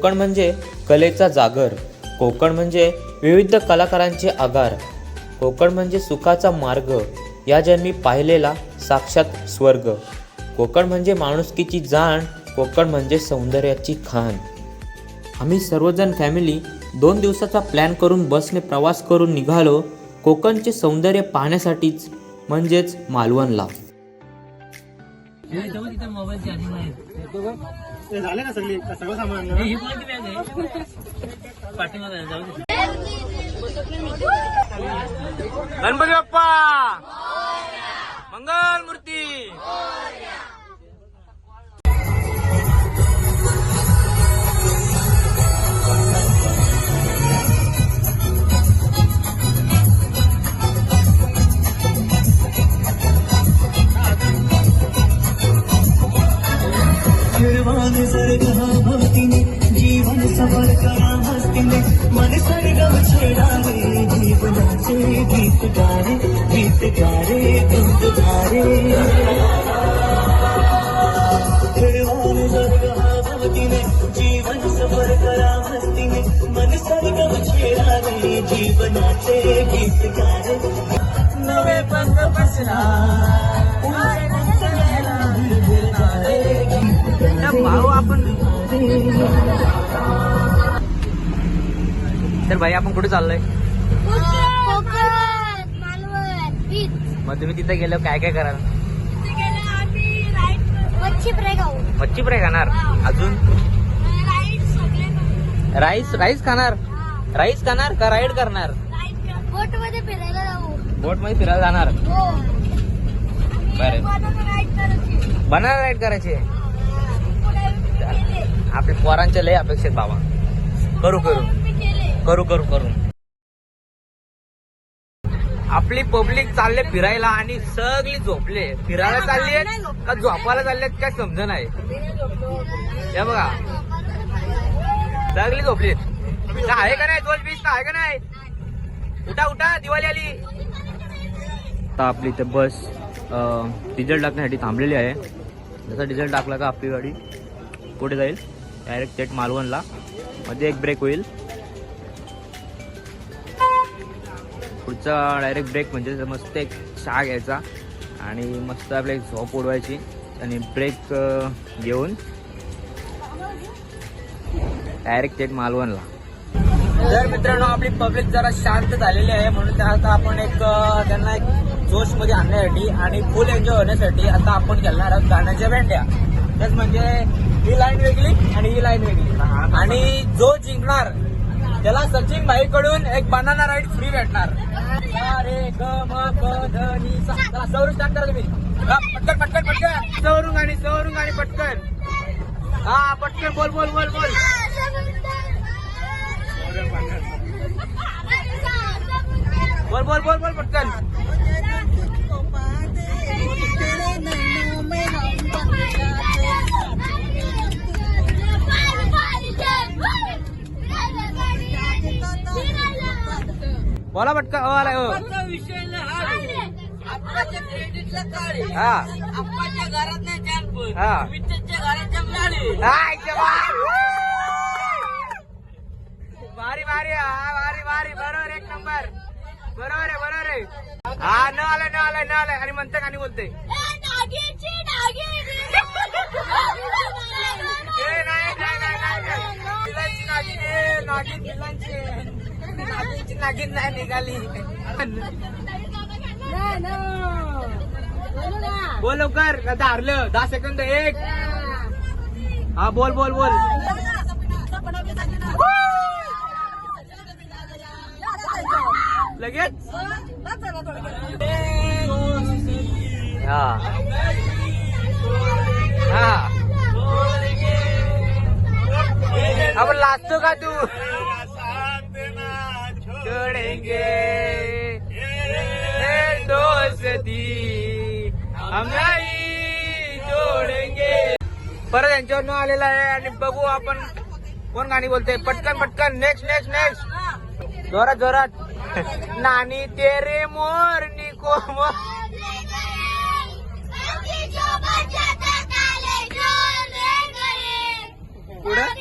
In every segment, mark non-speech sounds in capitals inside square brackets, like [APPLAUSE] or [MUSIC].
कोकण म्हणजे कलेचा जागर कोकण म्हणजे विविध कलाकारांचे आगार कोकण म्हणजे सुखाचा मार्ग या जन्मी पाहिलेला साक्षात स्वर्ग कोकण म्हणजे माणुसकीची जाण कोकण म्हणजे सौंदर्याची खाण. आम्ही सर्वजण फॅमिली दोन दिवसाचा प्लॅन करून बसने प्रवास करून निघालो कोकणचे सौंदर्य पाहण्यासाठीच म्हणजेच मालवणला. झाले सगळे? सगळं सामान? ही कोणती बॅग आहे? पाठीमागे जाऊ दे. गणपती बाप्पा! मंगल मूर्ती आशीर्वाद नज़र कहा भक्ति ने जीवन सफ़र करा मस्ती ने मन सरगम छेड़ा रे गीत नाचे गीत गारे गीत गारे गीत गारे जीवन सफ़र करा मस्ती ने मन सरगम छेड़ा रे गीत नाचे गीत गारे नवे पंग बसना उनसे कुछ भाऊ आपण. तर भाई आपण कुठे चाललोय? मग तुम्ही तिथे गेलो काय काय कराल? मच्छी फ्राय खाऊ मच्छी फ्राय खाणार. अजून. राईस राईस खाणार? राईस खाणार का राईड करणार? बोटमध्ये फिरायला जाऊ बोटमध्ये फिरायला जाणार. हो. बरं. राईड करायची बनाना राईड करायची आपल्या पोरांच्या लय अपेक्षित बाबा. करू करू. करू करू करू. आपली पब्लिक चालले फिरायला आणि सगळी झोपले. फिरायला चालली आहेत का झोपायला चालले आहेत काय समज नाही. हे बघा. सगळी झोपली आहे का नाही? दोन वीस आहे का नाही? उठा उठा दिवाळी आली. आता आपली इथे बस डिझेल टाकण्यासाठी थांबलेली आहे. जसा डिझेल टाकला का आपली गाडी? पुढे जाईल. डायरेक्ट थेट मालवणला. मध्ये एक ब्रेक होईल. पुढचा डायरेक्ट ब्रेक म्हणजे मस्त एक चहा घ्यायचा. आणि मस्त आपल्या एक झोप उडवायची. आणि ब्रेक घेऊन डायरेक्ट थेट मालवणला. तर मित्रांनो आपली पब्लिक जरा शांत झालेली आहे. म्हणून त्या आता आपण एक त्यांना एक जोशमध्ये आणण्यासाठी आणि फुल एन्जॉय होण्यासाठी आता आपण खेळणार आहोत गाण्याच्या भेंड्या. तेच म्हणजे ही लाईन वेगळी आणि ही लाईन वेगळी. आणि जो जिंकणार त्याला सचिन भाई कडून एक बनाना राईड फ्री भेटणार. सवरून स्टार्ट करा तुम्ही. पटकन पटकन पटकन. सवरून गाणी सवरून गाणी पटकन. हा पटकन बोल बोल बोल बोल. बोल बोल बोल बोल पटकन. बोला पटकन ओ आला ओ. आप्पाचा विषय नाही हा. आप्पाच्या क्रेडिटला काढ हा. आप्पाच्या घरात नाही कॅम्प हा. विठ्ठलच्या घरात जम झाले हाय, जवान. भारी भारी हा भारी भारी बरोबर एक नंबर. बरोबर आहे बरोबर आहे. हा न आलाय न आलाय न आलाय आणि म्हणते आणि बोलते ए, नाही, नाही, नाही, नाही, नाही. पिलांची नागिन. नागिनची नागिन नाही निघाली बोल लवकर आता दहा सेकंद एक. हा बोल बोल बोल. लगेच? हा. हा. आपण लाजतो का तू? छोडेंगे दोस्ती। हम नहीं छोडेंगे परत यांच्यावर न आलेला आहे आणि बघू आपण कोण गाणी बोलते पटकन पटकन. नेक्स्ट नेक्स्ट नेक्स्ट जोरात जोरात. नानी तेरे मोर निको मोर. पुढं?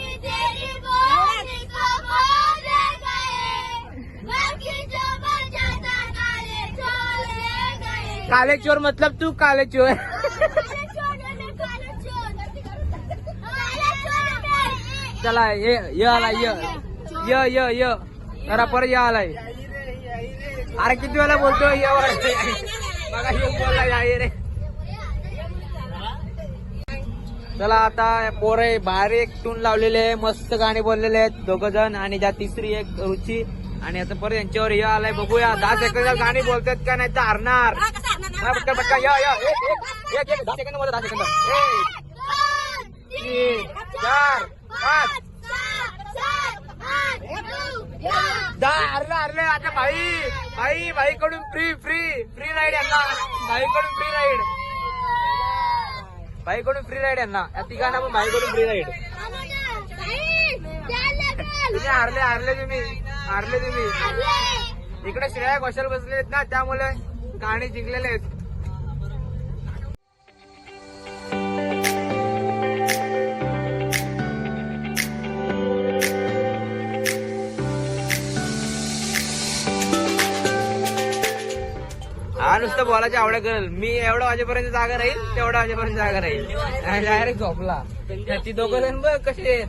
काले चोर मतलब तू काले चोर. चला ये ये आलाय ये. ये ये ये. जरा परत या आलाय अरे किती वेळा बोलतो ये बघा येऊन बोलला या रे. चला आता पोरे बाहेर एक टून लावलेले आहे मस्त गाणी बोललेले आहेत. दोघ जण आणि ज्या तिसरी एक रुची. आणि आता परत यांच्यावर हे आलाय बघूया. दहा सेकंद गाणी बोलतात का नाही तर हरणार. पटकन पटकन या या दहा सेकंदमध्ये दहा सेकंद एक तीन चार पाच दहा हरले हरले आता भाई भाई भाई कडून फ्री फ्री फ्री राईड यांना. भाई कडून फ्री राईड भाई कडून फ्री राईड यांना. या तिघांना पण भाई कडून फ्री राईड तुम्ही हारले हारले तुम्ही. हारले तुम्ही इकडे श्रेया घोषाल बसले आहेत ना त्यामुळे गाणी जिंकलेले आहेत. हा नुसतं बोलायची आवड करेल. मी एवढ्या वाजेपर्यंत जागा राहील तेवढ्या वाजेपर्यंत जागा राहील. डायरेक्ट झोपला. ती दोघं जण बघ कसे आहेत.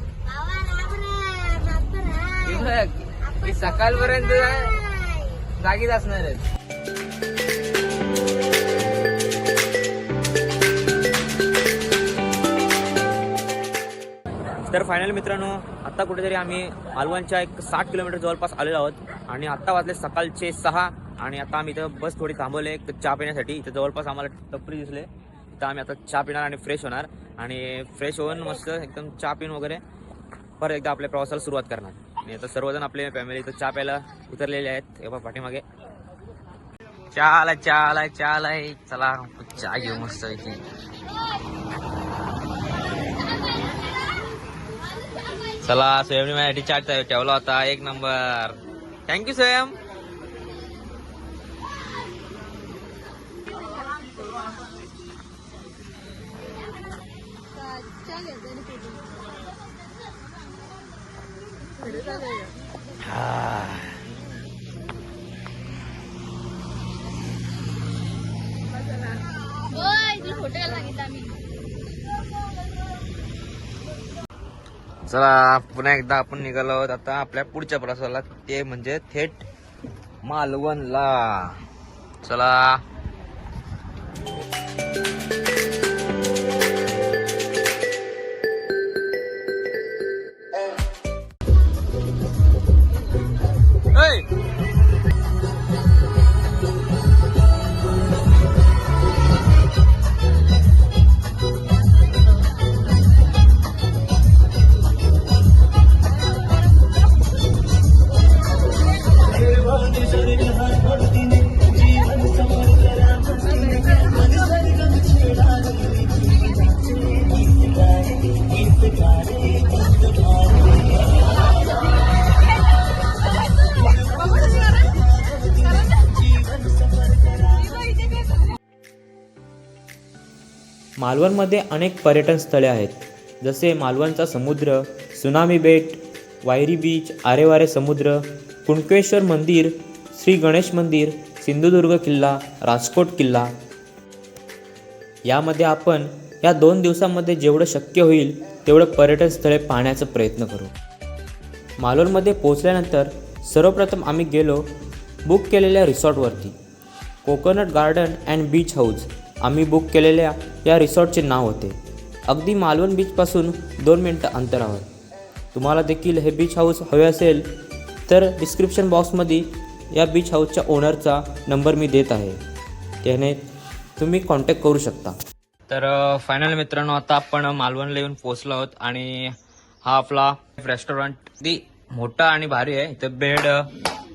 बघ, सकाळपर्यंत जागीच असणार आहेत. तर फायनल मित्रांनो आता कुठेतरी आम्ही मालवणच्या एक साठ किलोमीटर जवळपास आलेलो आहोत आणि आता वाजले सकाळचे सहा आणि आता आम्ही इथं बस थोडी थांबवले एक चहा पिण्यासाठी. इथं जवळपास आम्हाला टपरी दिसले. इथं आम्ही आता चहा पिणार आणि फ्रेश होणार. आणि फ्रेश होऊन मस्त एकदम चहा पिऊन वगैरे परत एकदा आपल्या प्रवासाला सुरुवात करणार. आणि आता सर्वजण आपले फॅमिली इथं चहा प्यायला उतरलेले आहेत. एव्हा पाठीमागे. चहा आलाय चहा चला चहा घेऊ मस्त इथे चला स्वयंने माझ्यासाठी चाट ठेवला होता. एक नंबर. थँक्यू स्वयं. हा. चला पुन्हा एकदा आपण निघालो आहोत. आता आपल्या पुढच्या प्रवासाला ते म्हणजे थेट मालवणला. चला. मालवणमध्ये अनेक पर्यटन स्थळे आहेत. जसे मालवणचा समुद्र सुनामी बेट वायरी बीच आरेवारे समुद्र कुणकेश्वर मंदिर श्री गणेश मंदिर सिंधुदुर्ग किल्ला राजकोट किल्ला. यामध्ये आपण या दोन दिवसामध्ये जेवढं शक्य होईल तेवढं पर्यटन स्थळे पाहण्याचा प्रयत्न करू. मालवणमध्ये पोहोचल्यानंतर सर्वप्रथम आम्ही गेलो बुक केलेल्या रिसॉर्टवरती. Coconut garden and beach house. आम्ही बुक केलेल्या या रिसॉर्टचे नाव होते. अगदी मालवण बीचपासून दोन मिनटं अंतरावर. तुम्हाला देखील हे बीच हाऊस हवे असेल तर डिस्क्रिप्शन बॉक्समध्ये या बीच हाऊसच्या ओनरचा नंबर मी देत आहे. त्याने तुम्ही कॉन्टॅक्ट करू शकता. तर फायनल मित्रांनो आता आपण मालवणला येऊन पोहोचलो आहोत आणि हा आपला रेस्टॉरंट ती मोठा आणि भारी आहे. इथं बेड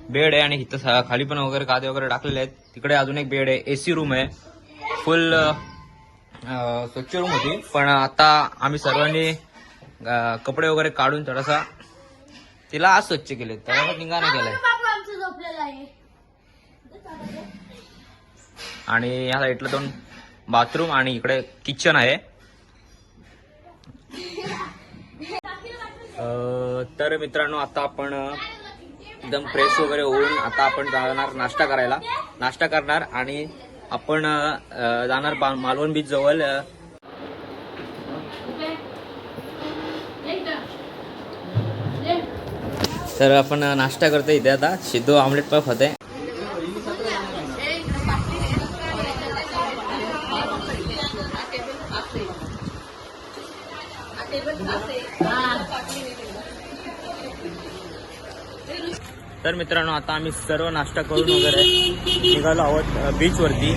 बेड आहे आणि इथं सा- खाली पण वगैरे गादे वगैरे टाकलेले आहेत. तिकडे अजून एक बेड आहे. एसी रूम आहे. फुल स्वच्छ रूम होती. पण आता आम्ही सर्वांनी कपडे वगैरे काढून थोडासा तिला आज स्वच्छ केले थोडासा निघाणं केलाय. आहे आणि या साईडला दोन बाथरूम आणि इकडे किचन आहे. तर मित्रांनो आता आपण एकदम फ्रेश वगैरे होऊन आता आपण जाणार नाश्ता करायला. नाश्ता करणार आणि आपण जाणार मालवण बीच जवळ तर आपण नाश्ता करतो इथे आता. सिद्धू ऑमलेट पफ होते तर मित्रांनो आता आम्ही सर्व नाश्ता करून वगैरे निघालो आहोत बीच वरती.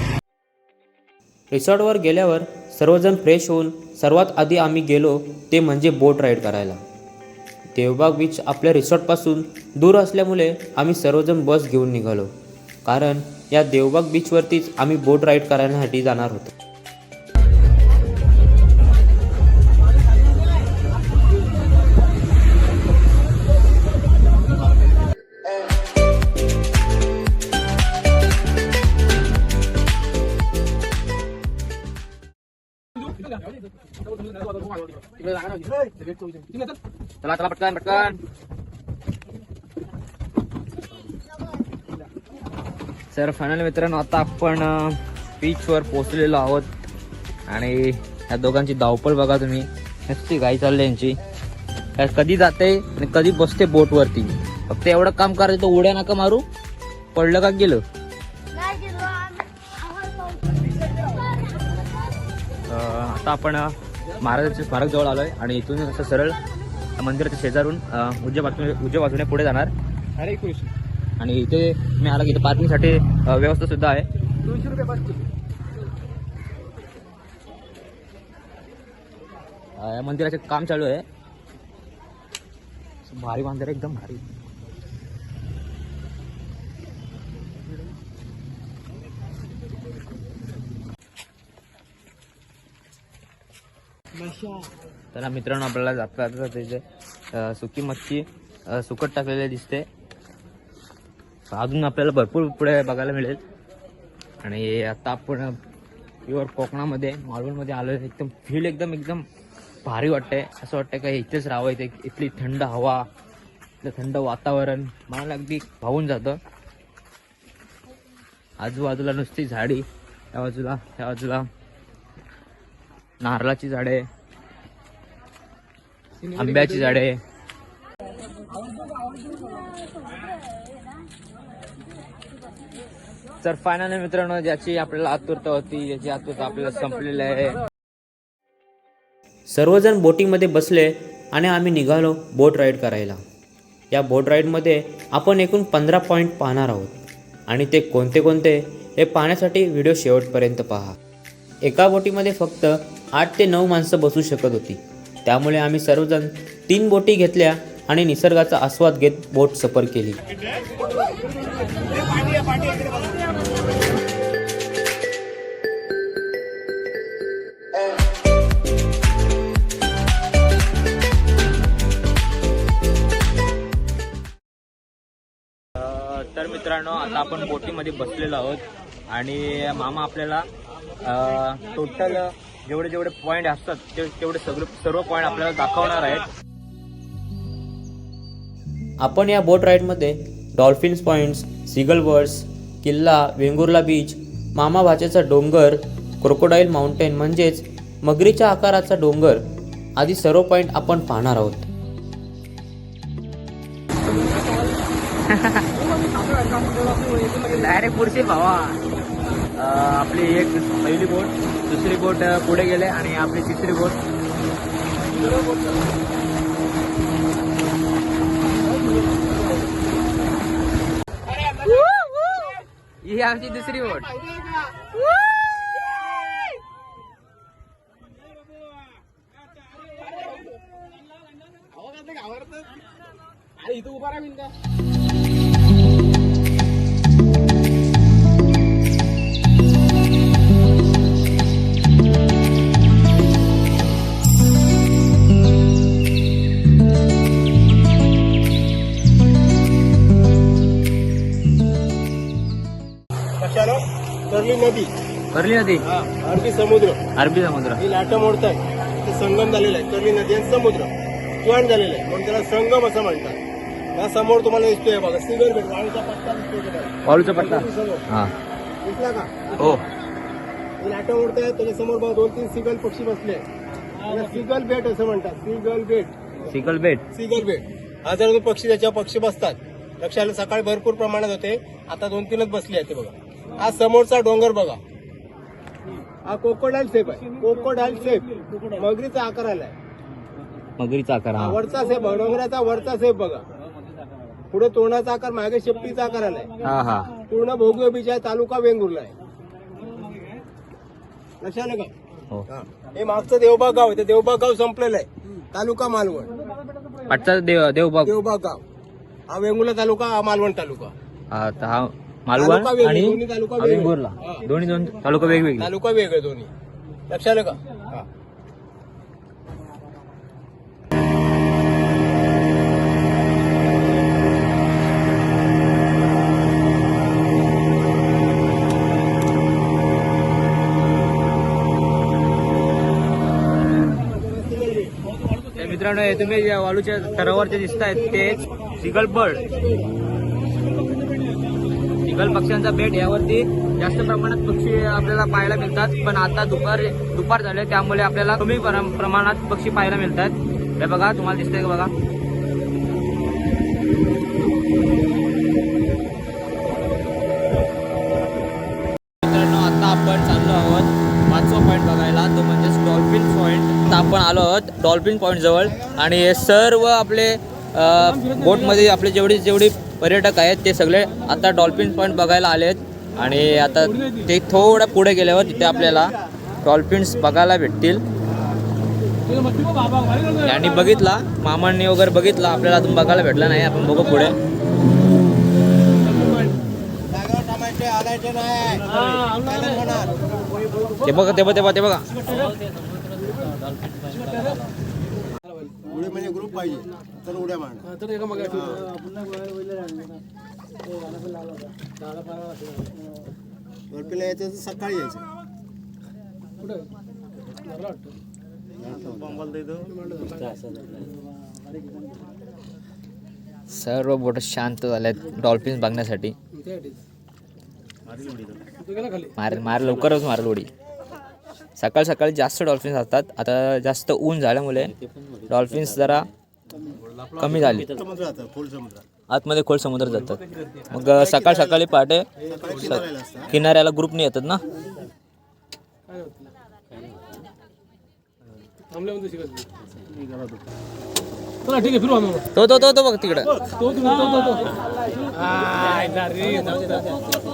रिसॉर्टवर गेल्यावर सर्वजण फ्रेश होऊन सर्वात आधी आम्ही गेलो ते म्हणजे बोट राईड करायला. देवबाग बीच आपल्या रिसॉर्टपासून दूर असल्यामुळे आम्ही सर्वजण बस घेऊन निघालो. कारण या देवबाग बीचवरतीच आम्ही बोट राईड करण्यासाठी जाणार होतो. चला चला पटकन पटकन तर फायनल मित्रांनो आता आपण बीचवर पोहोचलेलो आहोत. आणि या दोघांची धावपळ बघा तुम्ही. नुसती गाई चालली यांची. कधी जाते आणि कधी बसते बोटवरती फक्त एवढं काम करायचं तो उड्या नका मारू. पडलं का गेलं? आता आपण अं, महाराजांच्या स्मारक जवळ आलोय आणि इथून असं सरळ मंदिराच्या शेजारून अं, उजव्या बाजूने उजव्या बाजूने पुढे जाणार. हरे कृष्ण. आणि इथे मी आला की इथे पार्किंगसाठी व्यवस्था सुद्धा आहे. दोनशे रुपये या मंदिराचे काम चालू आहे. भारी मंदिर आहे, एकदम भारी. तर मित्रांनो आपल्याला जाता जाता सुकी मच्छी सुकट टाकलेले दिसते. अजून आपल्याला भरपूर पुढे बघायला मिळेल. आणि आता आपण प्युअर कोकणामध्ये मालवणमध्ये आलो एकदम फील एकदम एकदम भारी वाटतंय. असं वाटतंय का इथेच राहावं इथे इथली थंड हवा इथलं थंड वातावरण. मला अगदी भावून जातं. आजूबाजूला नुसती झाडी त्या बाजूला त्या बाजूला नारळाची झाडे आंब्याची झाडे. तर फायनल मित्रांनो ज्याची आपल्याला आतुरता होती ज्याची आतुरता आपल्याला संपलेली आहे. सर्वजण बोटिंगमध्ये बसले आणि आम्ही निघालो बोट राईड करायला. या बोट राईडमध्ये आपण एकूण पंधरा पॉईंट पाहणार आहोत. आणि ते कोणते कोणते हे पाहण्यासाठी व्हिडिओ शेवटपर्यंत पहा. एका बोटीमध्ये फक्त आठ ते नऊ माणसं बसू शकत होती. त्यामुळे आम्ही सर्वजण तीन बोटी घेतल्या आणि निसर्गाचा आस्वाद घेत बोट सफर केली. अं, तर मित्रांनो आता आपण बोटीमध्ये बसलेलो आहोत आणि मामा आपल्याला टोटल जेवढे जेवढे पॉईंट असतात ते तेवढे सगळे सर्व पॉईंट आपल्याला दाखवणार आहेत. आपण या बोट राईडमध्ये डॉल्फिन्स पॉईंट्स सिगल बर्ड्स किल्ला वेंगुर्ला बीच मामा भाचेचा डोंगर क्रोकोडाईल माउंटेन म्हणजेच मगरीच्या आकाराचा डोंगर आदी सर्व पॉईंट आपण पाहणार आहोत. [LAUGHS] डायरेक्ट पुढची भावा. आपली एक पहिली बोट दुसरी बोट पुढे गेले आणि आपली तिसरी बोट. ही आमची दुसरी बोट. इथं उभा राहील का कर्ली नदी. करली नदी? हा अरबी समुद्र. अरबी समुद्र. ही लाटा मोडतात ते संगम झालेला आहे. कर्ली नदी आणि समुद्र. जॉईन झालेला आहे. म्हणून त्याला संगम असं म्हणतात. या समोर तुम्हाला दिसतोय बघा सिगर भेट वाळूचा पट्टा दिसतोय तुम्हाला. वाळूचा पट्टा? समोर. हा. दिसला का? हो. ही लाटा मोडतायत त्याच्यासमोर बघा दोन तीन सिगल पक्षी बसले त्याला सिगल बेट असं म्हणतात. सिगल बेट सिकल बेट सिगल बेट हजार दोन पक्षी त्याच्यावर पक्षी बसतात. लक्षाला सकाळी भरपूर प्रमाणात होते. आता दोन तीनच बसले आहेत ते बघा. हा समोरचा डोंगर बघा. हा कोकोडाईल सेप आहे. कोकोडाईल सेप मगरीचा आकार आलाय. मगरीचा आकार हा. वरचा सेप डोंगराचा वरचा सेप बघा. पुढे तोंडाचा आकार मागे शेपटीचा आकार आलाय. हा हा. पूर्ण भोगवे बीच आहे. तालुका वेंगुर्ला आहे. लक्षात आलं का? हो. हा. हे मागचं देवबाग गाव आहे. ते देवबाग गाव संपलेलं आहे. तालुका मालवण. पाटचा देव देवबाग. देवबाग गाव. हा वेंगुर्ला तालुका हा मालवण तालुका. हा हा मालवण वेगळे, आणि दोन्ही तालुका वेगळे. वेंगुर्ला हा. दोन्ही दोन तालुका वेगवेगळे तालुका वेगळे दोन्ही लक्षात आलं का हा. तर मित्रांनो हे तुम्ही ज्या वाळूच्या थरावरचे दिसत आहेत तेच सिगल बर्ड गल पक्ष्यांचा बेट यावरती जास्त प्रमाणात पक्षी आपल्याला पाहायला मिळतात. पण आता दुपार दुपार झाले त्यामुळे आपल्याला कमी प्रमाणात पक्षी पाहायला मिळतात. हे बघा तुम्हाला दिसतंय का बघा? आता आपण चाललो आहोत पॉईंट बघायला. तो डॉल्फिन पॉईंट आपण आलो आहोत डॉल्फिन पॉईंट जवळ. आणि हे सर्व आपले बोटमध्ये आपले जेवढे जेवढे पर्यटक आहेत ते सगळे आता डॉल्फिन पॉईंट बघायला आले आहेत आणि आता ते थोडं पुढे गेल्यावर तिथे आपल्याला डॉल्फिन्स बघायला भेटतील. आणि बघितला मामांनी वगैरे बघितला आपल्याला अजून बघायला भेटला नाही आपण बघू पुढे. ते बघा ते बघा ते बघा ते बघा. उडी म्हणजे ग्रुप पाहिजे तर उड्या मारणार वरतीला यायचं तर सकाळी यायचं. सर्व बोट शांत झाल्यात डॉल्फिन्स बघण्यासाठी. मार मार लवकरच मारेल उडी. सकाळ सकाळी जास्त डॉल्फिन्स असतात. आता जास्त ऊन झाल्यामुळे डॉल्फिन्स जरा कमी झाली. समुद्र जातं खोल समुद्र आतमध्ये खोल समुद्र जातात. मग सकाळ सकाळी पहाटे किनाऱ्याला ग्रुपने येतात ना? चला ठीक आहे फिरू आम्ही तो तो तो तो बघ तिकडं.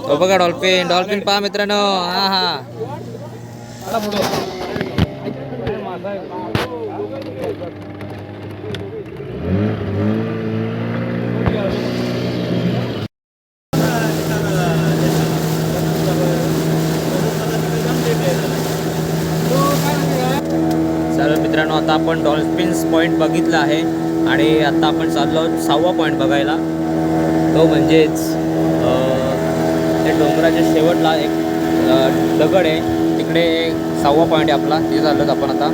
तो बघा डॉल्फिन डॉल्फिन पहा मित्रांनो. हा हा. मित्रांनो आता आपण डॉल्फिन्स पॉईंट बघितला आहे आणि आता आपण चाललो सहावा पॉईंट बघायला. तो म्हणजेच ते डोंगराच्या शेवटला एक दगड आहे. तिकडे सहावा पॉईंट आहे आपला. ते झालं आपण आता.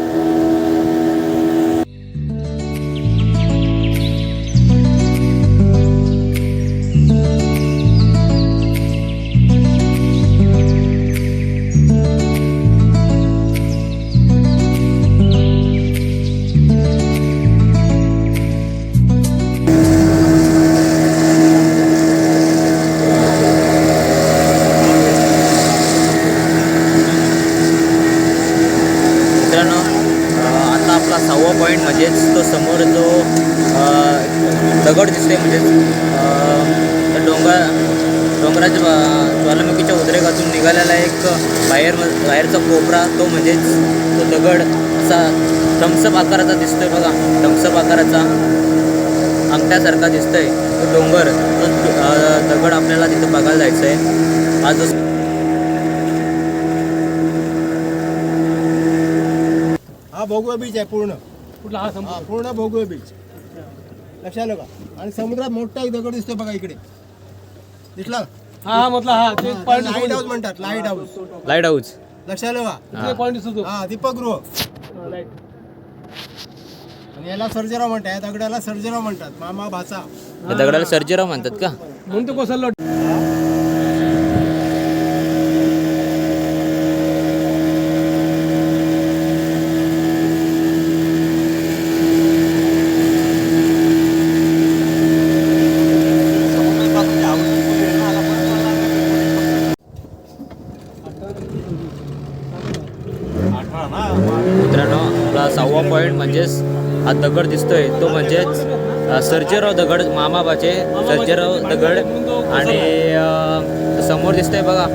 अं, दगड दिसतोय म्हणजेच डोंगर डोंगराच्या ज्वालामुखीच्या उद्रेकातून निघालेला एक बाहेर बाहेरचा कोपरा तो म्हणजेच तो दगड असा थम्सअप आकाराचा दिसतोय बघा. थम्सअप आकाराचा अंगठ्यासारखा दिसतंय. तो डोंगर तो दगड आपल्याला तिथे बघायला जायचं आहे आज जो हा भोगवे बीच आहे पूर्ण. कुठला हा हा पूर्ण भोगवे बीच लक्षात आलं का? आणि समुद्रात मोठा एक दगड दिसतोय बघा इकडे. दिसला? हा हा म्हटलं हा ते पॉईंट लाइट हाऊस म्हणतात लाइट हाऊस लाइट हाऊस लक्षात ते पॉईंट दिसतो हा दीपगृह. आणि याला सर्जेराव म्हणतात या दगडाला सर्जेराव म्हणतात मामा भाचा. या दगडाला सर्जेराव म्हणतात का? म्हणून ते कोसळलं मित्रांनो आपला सहावा पॉईंट म्हणजेच हा दगड दिसतोय. तो म्हणजेच सर्जेराव दगड मामाबाचे सर्जेराव दगड. आणि समोर दिसतोय बघा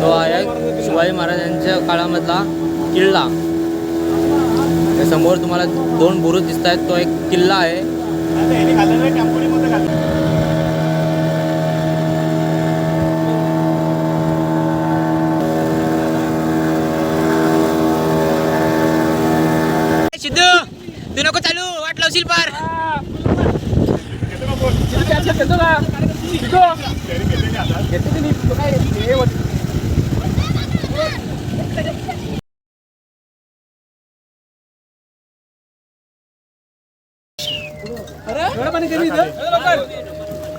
तो आहे शिवाजी महाराजांच्या काळामधला किल्ला. समोर तुम्हाला दोन बुरुज दिसत आहेत. तो एक किल्ला आहे. सिद्धू तू नको चालू. ఎట్లా శిల్పార్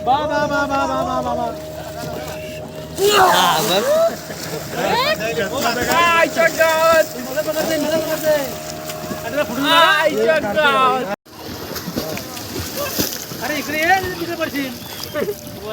బాబా బాబా బాబా బాబా Ay, chacón. Ay, chacón. इकडे ये तिकडे पडशील. [LAUGHS]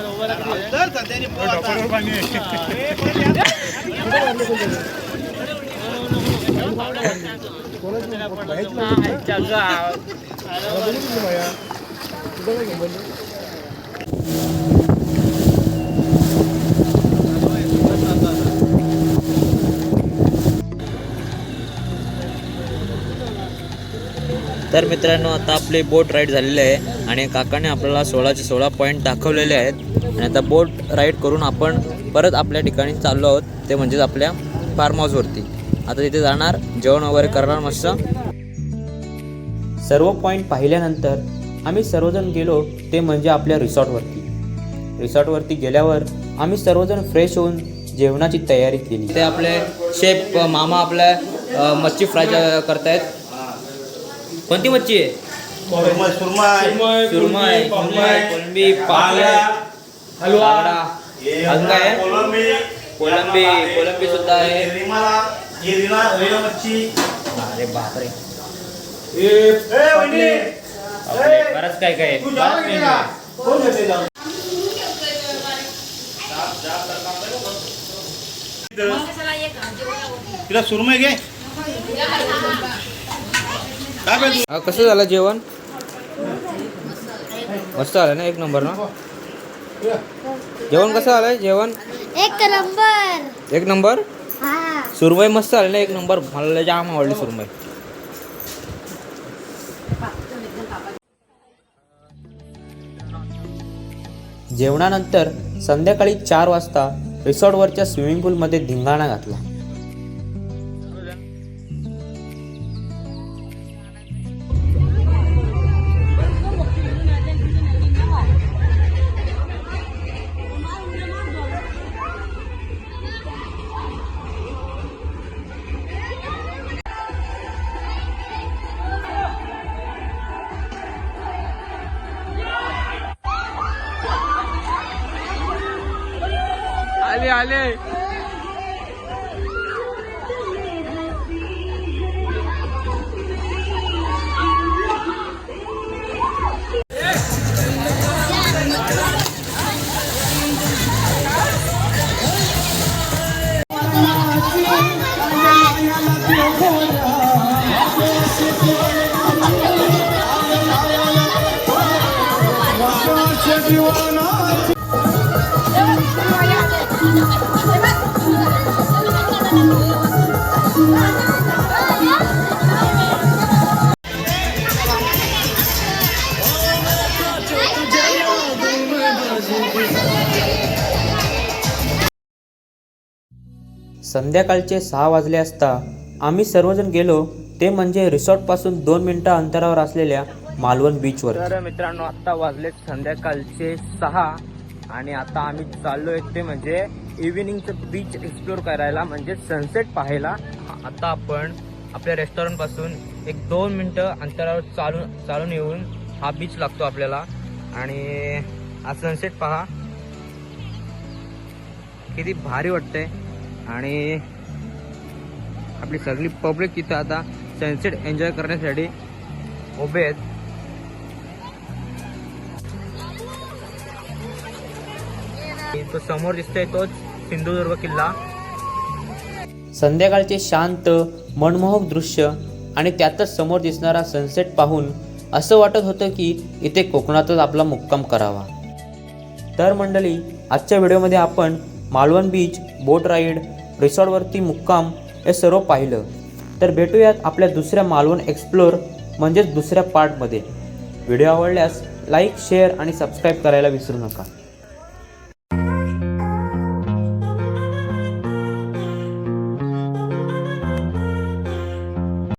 तर मित्रांनो आता आपले बोट राईड झालेले आहे. आणि काकाने आपल्याला सोळाचे सोळा पॉईंट दाखवलेले आहेत. आणि आता बोट राईड करून आपण परत आपल्या ठिकाणी चाललो आहोत. ते म्हणजेच आपल्या फार्म हाऊसवरती आता तिथे जाणार जेवण वगैरे करणार मस्त. सर्व पॉईंट पाहिल्यानंतर आम्ही सर्वजण गेलो ते म्हणजे आपल्या रिसॉर्टवरती रिसॉर्टवरती गेल्यावर आम्ही सर्वजण फ्रेश होऊन जेवणाची तयारी केली. ते आपले शेफ मामा आपल्या मच्छी फ्राय करतायत. कोणती मच्छी आहे? सुरमय सुरमय सुरमय सुरमय कोलंबी हलवा. आहे कोलंबी. कोलंबी कोलंबी सुद्धा आहे. रिमाला अरे काय काय तिला सुरमय घे. काय कसं झालं जेवण? मस्त झालं ना एक नंबर ना? जेवण कसं झालंय जेवण? एक नंबर. एक नंबर? हा. सुरमई मस्त झाली ना एक नंबर. मला जाम आवडली सुरमई. जेवणानंतर संध्याकाळी चार वाजता रिसॉर्टवरच्या स्विमिंग पूलमध्ये धिंगाणा घातला. संध्याकाळचे सहा वाजले असता आम्ही सर्वजण गेलो ते म्हणजे रिसॉर्टपासून दोन मिनटं अंतरावर असलेल्या मालवण बीचवर तर मित्रांनो आता वाजले संध्याकाळचे सहा आणि आता आम्ही चाललोय ते म्हणजे इव्हिनिंगचं बीच एक्सप्लोर करायला म्हणजे सनसेट पाहायला. आता आपण आपल्या रेस्टॉरंटपासून एक दोन मिनटं अंतरावर चालून चालून येऊन हा बीच लागतो आपल्याला. आणि हा सनसेट पहा. किती भारी वाटतंय. आणि आपली सगळी पब्लिक तिथं आता सनसेट एन्जॉय करण्यासाठी उभे आहेत. तो समोर दिसतोय तोच सिंधुदुर्ग किल्ला. संध्याकाळचे शांत मनमोहक दृश्य आणि त्यातच समोर दिसणारा सनसेट पाहून असं वाटत होतं की इथे कोकणातच आपला मुक्काम करावा. तर मंडळी आजच्या व्हिडिओमध्ये आपण मालवण बीच बोट राईड रिसॉर्टवरती मुक्काम हे सर्व पाहिलं. तर भेटूयात आपल्या दुसऱ्या मालवण एक्सप्लोर म्हणजेच दुसऱ्या पार्टमध्ये व्हिडिओ आवडल्यास लाईक शेअर आणि सबस्क्राईब करायला विसरू नका.